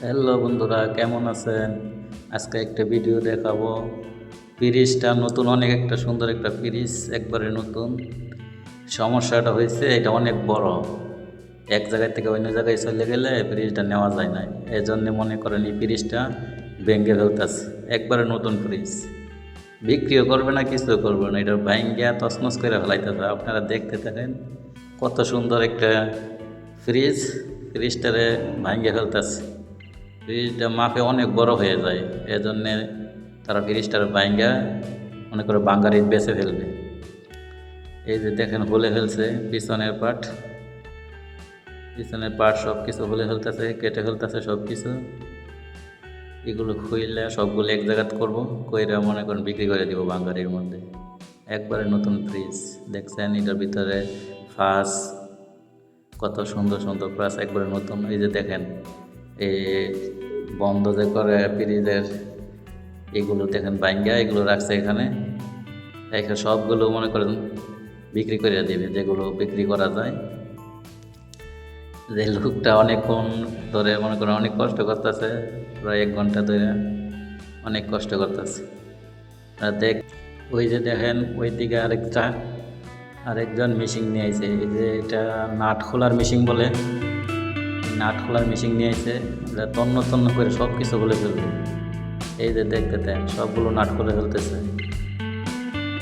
Hello বন্ধুরা, কেমন আছেন? আজকে একটা ভিডিও দেখাবো। ফ্রিজটা নতুন, অনেক একটা সুন্দর একটা ফ্রিজ একবারে নতুন। সমস্যাটা হয়েছে, এটা অনেক বড়। এক জায়গায় থেকে অন্য জায়গায় চলে গেলে ফ্রিজটা নেওয়া যায় না। এই জন্য মনে করেন এই ফ্রিজটা ভেঙে ফেলতেছে। একবারে নতুন ফ্রিজ বিক্রিও করবে না কিছু করবে না। এটা ভাঙ্গিয়া তছনছ করে ফেলাইতেছে। আপনারা দেখতে থাকেন কত সুন্দর একটা ফ্রিজ ফ্রিজটারে ভাঙ্গে ফেলতেছে। ফ্রিজটা মাপে অনেক বড় হয়ে যায়। এজন্যে তারা ফ্রিজটার ভাঙ্গা মনে করে বাঙ্গারি বেছে ফেলবে। এই যে দেখেন হলে ফেলছে পিছনের পাট। পিছনের পাট সব কিছু হলে ফেলতেছে, কেটে ফেলতেছে সব কিছু এগুলো খুইলে সবগুলো এক জায়গাত করব, কইরা মনে করেন বিক্রি করে দিব বাঙ্গারির মধ্যে। একবারে নতুন ফ্রিজ দেখছেন এটার ভিতরে ফাঁস, কত সুন্দর সুন্দর প্লাস একবারে নতুন। এই যে দেখেন এই বন্ধ যে করে ফ্রিজের এগুলো দেখেন বাইঙ্গা এগুলো রাখছে এখানে। এখানে সবগুলো মনে করেন বিক্রি করে দেবে, যেগুলো বিক্রি করা যায়। যে লোকটা অনেকক্ষণ ধরে মনে করেন অনেক কষ্ট করতেছে, প্রায় এক ঘণ্টা ধরে অনেক কষ্ট করতেছে। দেখ, ওই যে দেখেন, ওই দিকে আরেকটা, আরেকজন মেশিন নিয়ে এই যে এটা নাট খোলার মেশিন বলে। নাট খোলার মেশিন নিয়ে এটা তন্ন তন্ন করে সব কিছু বলে ফেলবে। এই যে দেখতে দেন, সবগুলো নাট খুলে ফেলতেছে।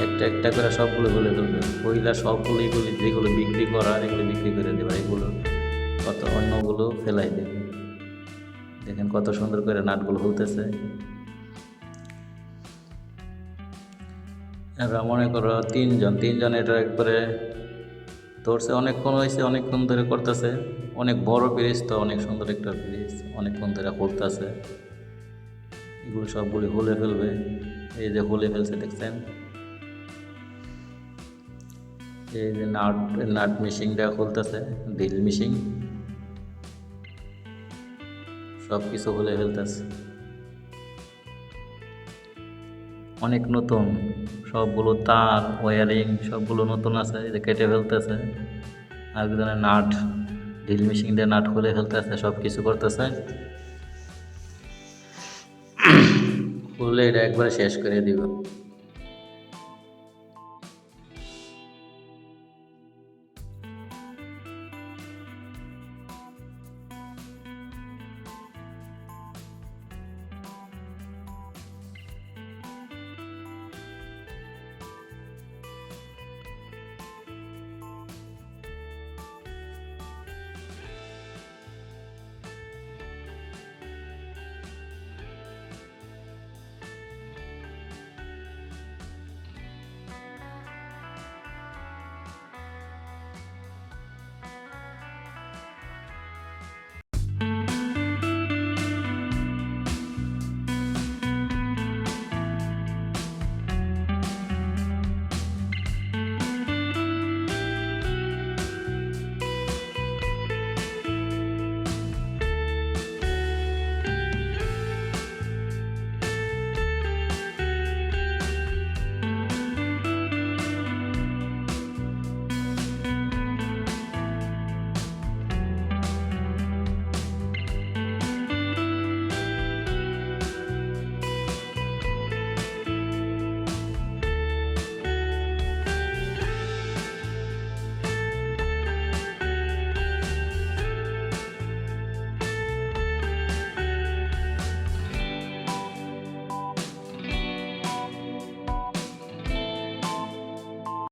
একটা একটা করে সবগুলো খুলে ফেলবে। পয়লা সবগুলো এগুলি যেগুলো বিক্রি করার এগুলো বিক্রি করে দেবে, এগুলো কত অন্যগুলো ফেলাই দেবে। দেখেন কত সুন্দর করে নাটগুলো খুলতেছে এরা মনে করো তিনজন তিনজন এটা একবারে ধরছে অনেকক্ষণ হয়েছে অনেকক্ষণ ধরে করতেছে। অনেক বড় ব্রিজ তো, অনেক সুন্দর একটা ব্রিজ অনেকক্ষণ ধরে করতেছে এগুলো সবগুলি হলে ফেলবে। এই যে হলে ফেলছে, দেখছেন? এই যে নাট নাট মেশিনটা খুলতেছে, ড্রিল মেশিন। সব কিছু হলে ফেলতেছে। অনেক নতুন, সবগুলো তার, ওয়ারিং, সবগুলো নতুন আছে যে কেটে ফেলতেছে। আর ধরনের নাট ড্রিল মেশিন দিয়ে নাট খুলে ফেলতেছে সব কিছু করতেছে। খুলে এটা একবারে শেষ করে দিব।